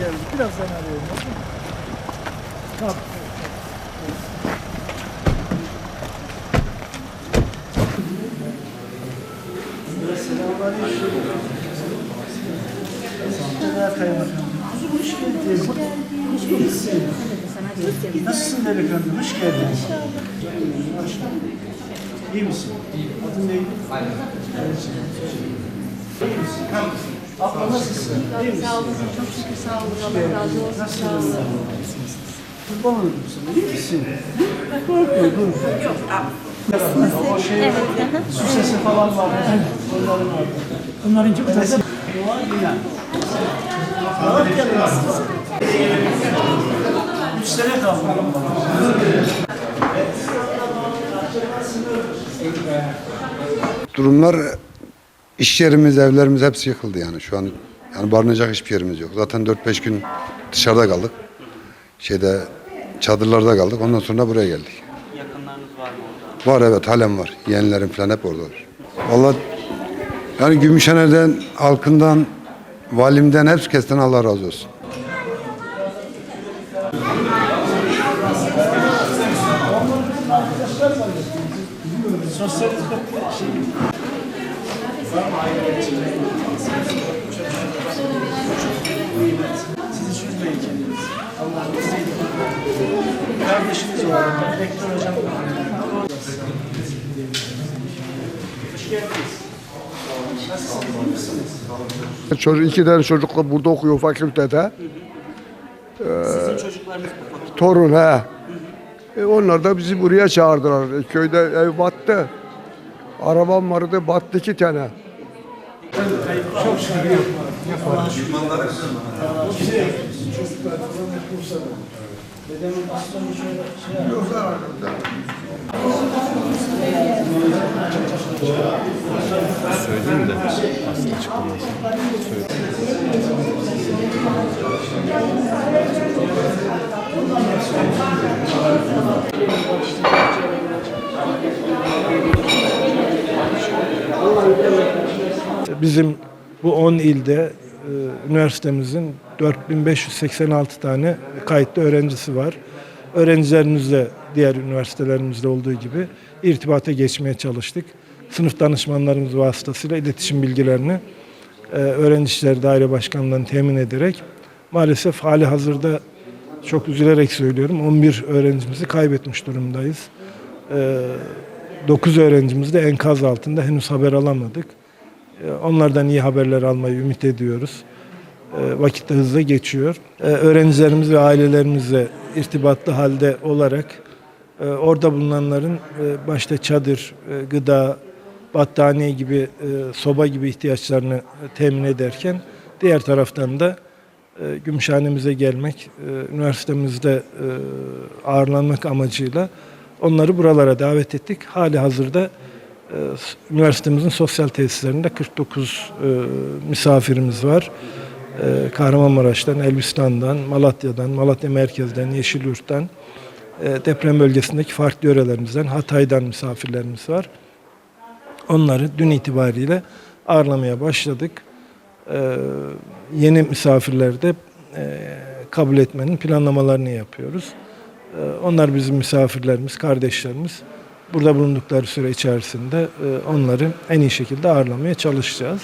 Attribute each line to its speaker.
Speaker 1: geldi. Birazdan arıyorum. Tamam. Selamünaleyküm. Kaymakam. Kuzum hoş. Nasılsın delikanlı? Hoş geldin. Hoş geldin. İyi misin? Adın neydi? İyi misin? Abla nasılsın?
Speaker 2: Sağ olun, çok şükür sağ olun. Allah razı olsun. Sağ olun.
Speaker 1: Kurban olurum sana. İyi misin? Korkma, dur. Yok, O şey, su sesi falan var. Onların var. Bunlarınki bu sesi. Sağlık gelmesin. Üç sene kaldı.
Speaker 3: Durumlar iş yerimiz, evlerimiz hepsi yıkıldı yani şu an. Yani barınacak hiçbir yerimiz yok. Zaten 4-5 gün dışarıda kaldık. Şeyde çadırlarda kaldık. Ondan sonra buraya geldik.
Speaker 4: Yakınlarınız var mı orada?
Speaker 3: Var evet halen var. Yeğenlerim falan hep oradalar. Vallahi yani Gümüşhane'den, halkından, valimden, herkesten Allah razı olsun.
Speaker 1: Sosyal şey. Var mı aile içinde? Sizi üzmeyin kendiniz. Allah sizi iyilik Kardeşiniz orada, Rektör hocam. Hoş geldiniz.
Speaker 5: Çocuk, iki tane çocukla burada okuyor fakültede.
Speaker 4: Sizin çocuklarınız bu fakir.
Speaker 5: Torun he. E onlar da bizi buraya çağırdılar. E, köyde ev battı. Arabam vardı battı iki tane.
Speaker 1: Çok şükür. Dedemin bastonu şöyle şey yaptı.
Speaker 6: Bizim bu 10 ilde e, üniversitemizin 4586 tane kayıtlı öğrencisi var. Öğrencilerimizle diğer üniversitelerimizde olduğu gibi irtibata geçmeye çalıştık. Sınıf danışmanlarımız vasıtasıyla iletişim bilgilerini e, öğrenci daire başkanından temin ederek maalesef hali hazırda çok üzülerek söylüyorum 11 öğrencimizi kaybetmiş durumdayız. 9 öğrencimiz de enkaz altında henüz haber alamadık. Ee, Onlardan iyi haberler almayı ümit ediyoruz. Ee, Vakit de hızla geçiyor. Ee, Öğrencilerimiz ve ailelerimizle irtibatlı halde olarak e, orada bulunanların e, başta çadır, e, gıda, battaniye gibi, soba gibi ihtiyaçlarını temin ederken diğer taraftan da Gümüşhane'mize gelmek, üniversitemizde ağırlanmak amacıyla onları buralara davet ettik. Hali hazırda üniversitemizin sosyal tesislerinde 49 e, misafirimiz var. E, Kahramanmaraş'tan, Elbistan'dan, Malatya'dan, Malatya merkezden, Yeşilyurt'tan, e, deprem bölgesindeki farklı yörelerimizden, Hatay'dan misafirlerimiz var. Onları dün itibariyle ağırlamaya başladık. Ee, yeni misafirleri de e, kabul etmenin planlamalarını yapıyoruz. Ee, onlar bizim misafirlerimiz, kardeşlerimiz. Burada bulundukları süre içerisinde e, onları en iyi şekilde ağırlamaya çalışacağız.